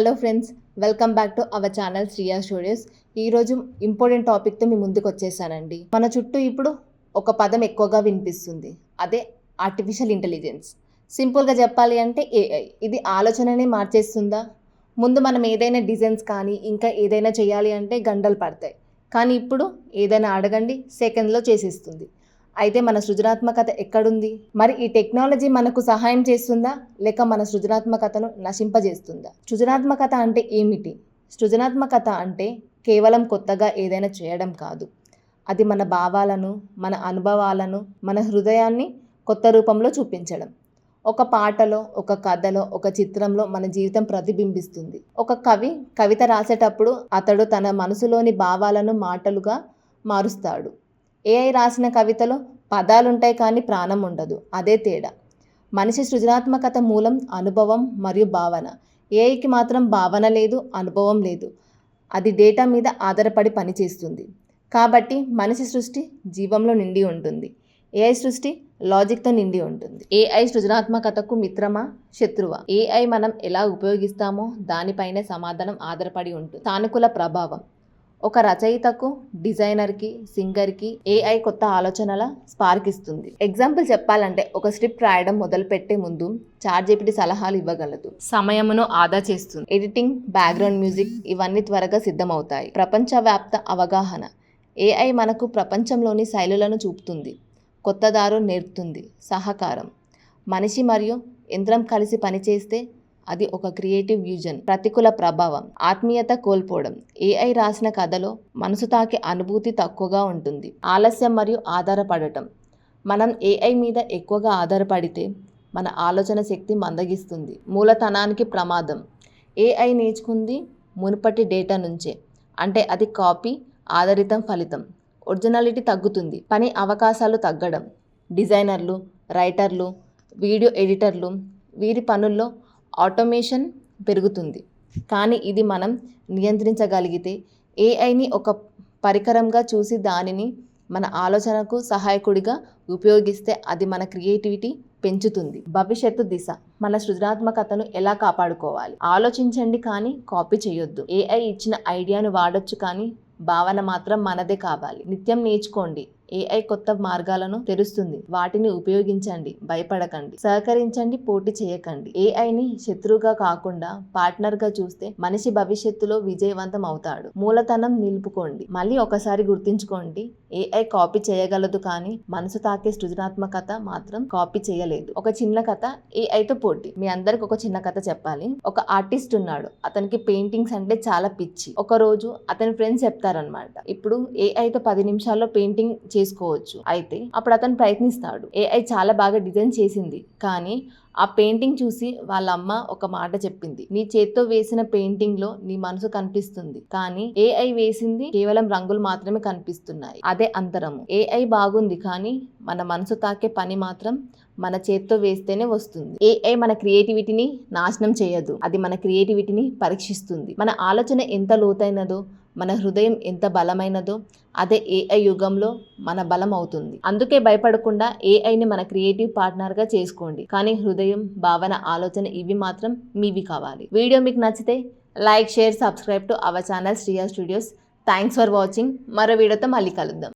Hello friends welcome back to our channel Shriya Studios ఈరోజు important టాపిక్తో మీ ముందుకు వచ్చేసానండి. మన చుట్టూ ఇప్పుడు ఒక పదం ఎక్కువగా వినిపిస్తుంది. అదే ఆర్టిఫిషియల్ ఇంటెలిజెన్స్ సింపుల్గా చెప్పాలి అంటే ఏఐ ఇది ఆలోచననే మార్చేస్తుందా? ముందు మనం ఏదైనా డిజైన్స్ కానీ ఇంకా ఏదైనా చేయాలి అంటే గంటలు పడతాయి. కానీ ఇప్పుడు ఏదైనా అడగండి సెకండ్లో చేసేస్తుంది. అయితే మన సృజనాత్మకత ఎక్కడుంది? మరి ఈ టెక్నాలజీ మనకు సహాయం చేస్తుందా? లేక మన సృజనాత్మకతను నశింపజేస్తుందా? సృజనాత్మకత అంటే ఏమిటి? సృజనాత్మకత అంటే కేవలం కొత్తగా ఏదైనా చేయడం కాదు. అది మన భావాలను మన అనుభవాలను మన హృదయాన్ని కొత్త రూపంలో చూపించడం. ఒక పాటలో ఒక కథలో ఒక చిత్రంలో మన జీవితం ప్రతిబింబిస్తుంది. ఒక కవి కవిత రాసేటప్పుడు అతడు తన మనసులోని భావాలను మాటలుగా మారుస్తాడు. ఏఐ రాసిన కవితలో పదాలుంటాయి కానీ ప్రాణం ఉండదు అదే తేడా. మనిషి సృజనాత్మకత మూలం అనుభవం మరియు భావన. ఏఐకి మాత్రం భావన లేదు అనుభవం లేదు. అది డేటా మీద ఆధారపడి పనిచేస్తుంది. కాబట్టి మనిషి సృష్టి జీవంలో నిండి ఉంటుంది. ఏఐ సృష్టి లాజిక్తో నిండి ఉంటుంది. ఏఐ సృజనాత్మకతకు మిత్రమా శత్రువా? ఏఐ మనం ఎలా ఉపయోగిస్తామో దానిపైనే సమాధానం ఆధారపడి ఉంటుంది. సానుకూల ప్రభావం. ఒక రచయితకు డిజైనర్కి సింగర్కి ఏఐ కొత్త ఆలోచనల స్పార్క్ ఇస్తుంది ఎగ్జాంపుల్ చెప్పాలంటే ఒక స్క్రిప్ట్ రాయడం మొదలుపెట్టే ముందు చాట్ జీపీటీ సలహాలు ఇవ్వగలదు. సమయమును ఆదా చేస్తుంది. ఎడిటింగ్ బ్యాక్గ్రౌండ్ మ్యూజిక్ ఇవన్నీ త్వరగా సిద్ధమవుతాయి. ప్రపంచవ్యాప్త అవగాహన. ఏఐ మనకు ప్రపంచంలోని శైలులను చూపుతుంది. కొత్త దారు నేర్పుతుంది. సహకారం. మనిషి మరియు యంత్రం కలిసి పనిచేస్తే అది ఒక క్రియేటివ్ వ్యూజన్ ప్రతికూల ప్రభావం ఆత్మీయత కోల్పోవడం. ఏఐ రాసిన కథలో మనసు తాకే అనుభూతి తక్కువగా ఉంటుంది. ఆలస్యం మరియు ఆధారపడటం. మనం ఏఐ మీద ఎక్కువగా ఆధారపడితే మన ఆలోచన శక్తి మందగిస్తుంది. మూలతనానికి ప్రమాదం. ఏఐ నేర్చుకుంది మునుపటి డేటా నుంచే. అంటే అది కాపీ ఆధారితం ఫలితం. ఒరిజినాలిటీ తగ్గుతుంది. పని అవకాశాలు తగ్గడం. డిజైనర్లు రైటర్లు వీడియో ఎడిటర్లు వీరి పనుల్లో ఆటోమేషన్ పెరుగుతుంది. కానీ ఇది మనం నియంత్రించగలిగితే ఏఐని ఒక పరికరంగా చూసి దానిని మన ఆలోచనకు సహాయకుడిగా ఉపయోగిస్తే అది మన క్రియేటివిటీ పెంచుతుంది. భవిష్యత్తు దిశ మన సృజనాత్మకతను ఎలా కాపాడుకోవాలి? ఆలోచించండి కానీ కాపీ చేయొద్దు. ఏఐ ఇచ్చిన ఐడియాను వాడొచ్చు కానీ భావన మాత్రం మనదే కావాలి. నిత్యం నేర్చుకోండి. ఏఐ కొత్త మార్గాలను తెరుస్తుంది. వాటిని ఉపయోగించండి భయపడకండి సహకరించండి పోటీ చేయకండి. ఏఐని శత్రువుగా కాకుండా పార్ట్నర్గా చూస్తే మనిషి భవిష్యత్తులో విజయవంతం అవుతాడు. మూలతనం నిలుపుకోండి. మళ్ళీ ఒకసారి గుర్తుంచుకోండి ఏఐ కాపీ చేయగలదు కానీ మనసు తాకే సృజనాత్మకత మాత్రం కాపీ చేయలేదు. ఒక చిన్న కథ ఏఐతో పోటీ. మీ అందరికి ఒక చిన్న కథ చెప్పాలి. ఒక ఆర్టిస్ట్ ఉన్నాడు. అతనికి పెయింటింగ్స్ అంటే చాలా పిచ్చి. ఒక రోజు అతని ఫ్రెండ్స్ చెప్తారనమాట ఇప్పుడు ఏఐతో పది నిమిషాల్లో పెయింటింగ్ చేసుకోవచ్చు. అయితే అప్పుడు అతను ప్రయత్నిస్తాడు. ఏఐ చాలా బాగా డిజైన్ చేసింది. కానీ ఆ పెయింటింగ్ చూసి వాళ్ళ అమ్మ ఒక మాట చెప్పింది. నీ చేత్తో వేసిన పెయింటింగ్లో నీ మనసు కనిపిస్తుంది. కానీ ఏఐ వేసింది కేవలం రంగులు మాత్రమే కనిపిస్తున్నాయి. అదే అంతరము. ఏఐ బాగుంది కానీ మన మనసు తాకే పని మాత్రం మన చేత్తో వేస్తేనే వస్తుంది. ఏఐ మన క్రియేటివిటీని నాశనం చేయదు. అది మన క్రియేటివిటీని పరీక్షిస్తుంది. మన ఆలోచన ఎంత లోతైనదో మన హృదయం ఎంత బలమైనదో అదే ఏఐ యుగంలో మన బలం అవుతుంది. అందుకే భయపడకుండా ఏఐని మన క్రియేటివ్ పార్ట్నర్గా చేసుకోండి. కానీ హృదయం భావన ఆలోచన ఇవి మాత్రం మీవి కావాలి. వీడియో మీకు నచ్చితే like share subscribe to our channel Shriya Studios. Thanks for watching మరో వీడియోతో మళ్ళీ కలుద్దాం.